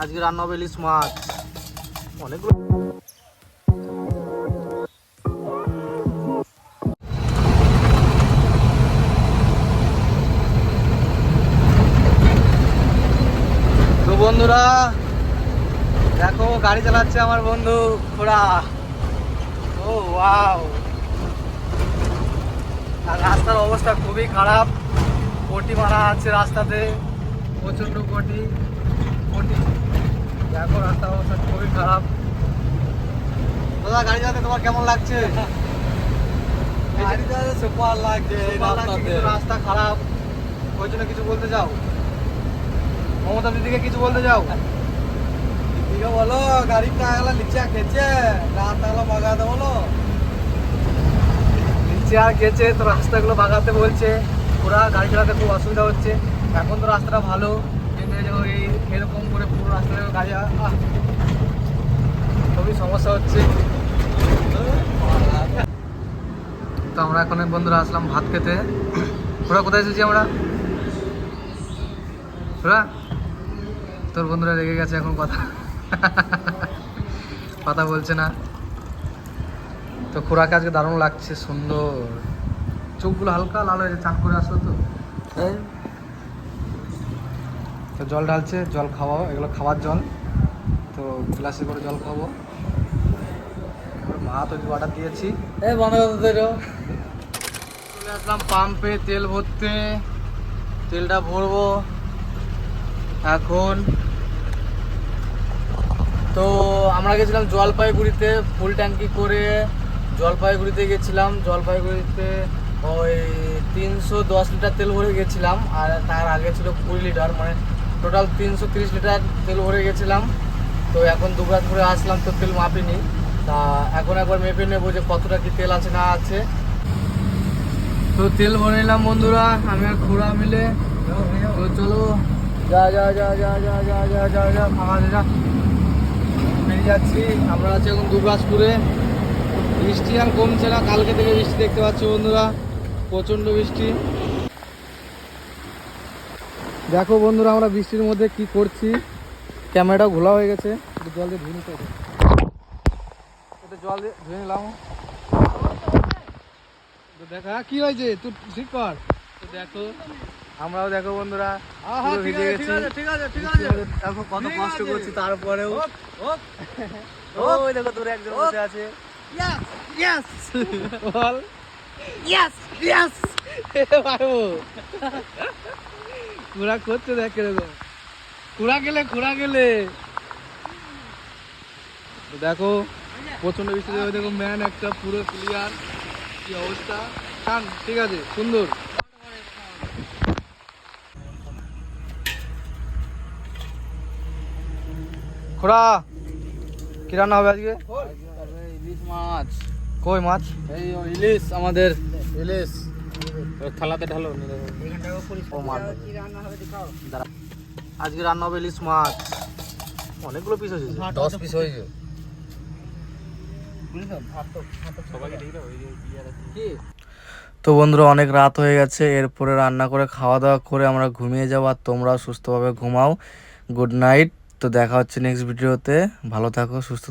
আজকে রান্না হবে ইলিশ মাছ। অনেকগুলো তো বন্ধুরা দেখো গাড়ি চালাচ্ছে আমার বন্ধু খোড়া ও ওয়াও আর রাস্তার অবস্থা খুবই খারাপ। পটি মারা আছে রাস্তাতে প্রচণ্ড পটি পটি দেখো রাস্তার অবস্থা খুবই খারাপ। দাদা গাড়ি চালাতে তোমার কেমন লাগছে? গাড়ি চালাতে সুপার লাগছে রাস্তা খারাপ। ওই জন্য কিছু বলতে চাও? মমতা দিদিকে কিছু বলতে চাও? দিদিকে বলো গাড়ির টাকাগুলো নিচে খেয়েছে রাস্তাগুলো বাগাতে বলো। নিচে আর গেছে তো রাস্তাগুলো বাগাতে বলছে। ওরা গাড়ি চালাতে খুব অসুবিধা হচ্ছে। এখন তো রাস্তাটা ভালো। কিন্তু এই এরকম করে পুরো রাস্তায় গাড়ি খুবই সমস্যা হচ্ছে। তো আমরা এখন বন্ধুরা আসলাম ভাত খেতে। ওরা কোথায় এসেছি আমরা? ওরা? তোর বন্ধুরা রেগে গেছে এখন কথা। কথা বলছে না। তো খোরাকে আজকে দারুণ লাগছে, সুন্দর। চোখগুলো হালকা লাল হয়েছে চান করে আসলো তো। তো জল ঢালছে জল খাওয়াও এগুলো খাওয়ার জল। তো গ্লাসে করে জল খাব ভাত ওই অর্ডার দিয়েছি। বন্ধ চলে আসলাম পাম্পে তেল ভরতে। তেলটা ভরবো। এখন তো আমরা গেছিলাম জলপাইগুড়িতে ফুল ট্যাঙ্কি করে জলপাইগুড়িতে গেছিলাম। জলপাইগুড়িতে ওই তিনশো দশ লিটার তেল ভরে গেছিলাম, আর তার আগে ছিল কুড়ি লিটার মানে টোটাল তিনশো তিরিশ লিটার তেল ভরে গেছিলাম। তো এখন দুবরাজপুরে আসলাম, তো তেল মাপিনি। তা এখন একবার মেপে নেব যে কতটা কি তেল আছে না আছে। তো তেল ভরে নিলাম বন্ধুরা, আমি আর খুড়া মিলে। তো চলো, যা যা যা যা যা যা যা যা যা, ফাঁকা যা। বেরিয়ে যাচ্ছি, আমরা আছি এখন দুবরাজপুরে বৃষ্টি আর কমছে না, কালকে থেকে বৃষ্টি দেখতে পাচ্ছি বন্ধুরা। প্রচণ্ড বৃষ্টি। দেখো বন্ধুরা আমরা বৃষ্টির মধ্যে কি করছি? ক্যামেরাটাও ঘোলা হয়ে গেছে। জল দিয়ে ধুয়ে নিতে হবে। জল দিয়ে ধুয়ে নিলাম। তো দেখা কি হয়েছে? তুই ঠিক কর। তো দেখো আমরাও দেখো বন্ধুরা পুরো ঠিক ভিজে আছে, গেছি। ঠিক আছে, ঠিক আছে, ঠিক বৃষ্টির আছে। মধ্যে দেখো কত কষ্ট। করছি তারপরেও। ওই দেখো তোর একজন। বসে আছে। ইয়েস বল। ইয়েস ইয়েস পারব কুড়া করছে দেখ কীরকম কুড়া গেলে কুড়া গেলে। দেখো প্রচণ্ড বৃষ্টি ওই দেখো ম্যান একটা পুরো ক্লিয়ার কি অবস্থা? টান ঠিক আছে সুন্দর। খোড়া কি রান্না হবে আজকে? ইলিশ মাছ। কই মাছ? এই ও ইলিশ আমাদের ইলিশ। থালাতে ঢালো। ও মাছ। আজকে রান্না হবে ইলিশ মাছ। অনেকগুলো পিস হয়েছে। দশ পিস? হয়েছে। তো বন্ধুরা অনেক রাত হয়ে গেছে। এরপরে রান্না করে খাওয়া দাওয়া করে আমরা ঘুমিয়ে যাব আর তোমরাও সুস্থভাবে ঘুমাও। গুড নাইট তো দেখা হচ্ছে নেক্সট ভিডিওতে ভালো থাকো সুস্থ